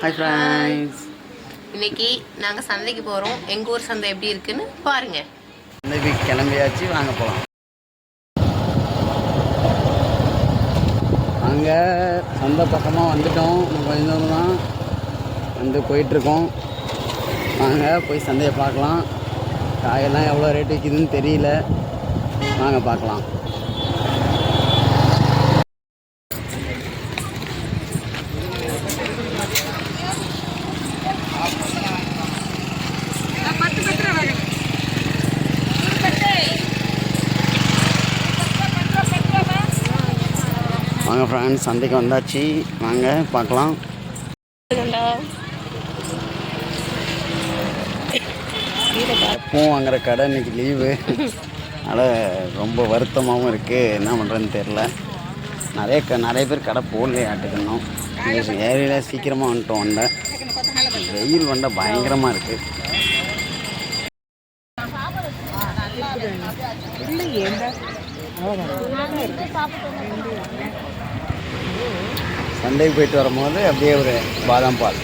Hi friends இன்னைக்கு நாங்கள் சந்தைக்கு போகிறோம் எங்கள் ஊர் சந்தை எப்படி இருக்குன்னு பாருங்க. இன்னைக்கு கிளம்பியாச்சு வாங்க போகலாம் அங்கே சந்தை பக்கமாக வந்துட்டோம். கொஞ்சம் தூரம் தான் வந்து போயிட்டுருக்கோம். வாங்க போய் சந்தையை பார்க்கலாம். காயெல்லாம் எவ்வளோ ரேட் விற்கிதுன்னு தெரியல. வாங்க பார்க்கலாம். வாங்க ஃப்ரெண்ட்ஸ் சந்தைக்கு வந்தாச்சு. வாங்க பார்க்கலாம். பூ வாங்குற கடை இன்னைக்கு லீவு அதனால் ரொம்ப வருத்தமாகவும் இருக்குது என்ன பண்ணுறதுன்னு தெரில நிறைய க நிறைய பேர் கடை போடலையே ஆட்டுக்கணும் ஏரியில் சீக்கிரமாக வந்துட்டோம் வண்டை. வெயில் வண்டை பயங்கரமாக இருக்குது சண்டைக்கு போயிட்டு வரும்போது அப்படியே ஒரு பாதாம் பால்.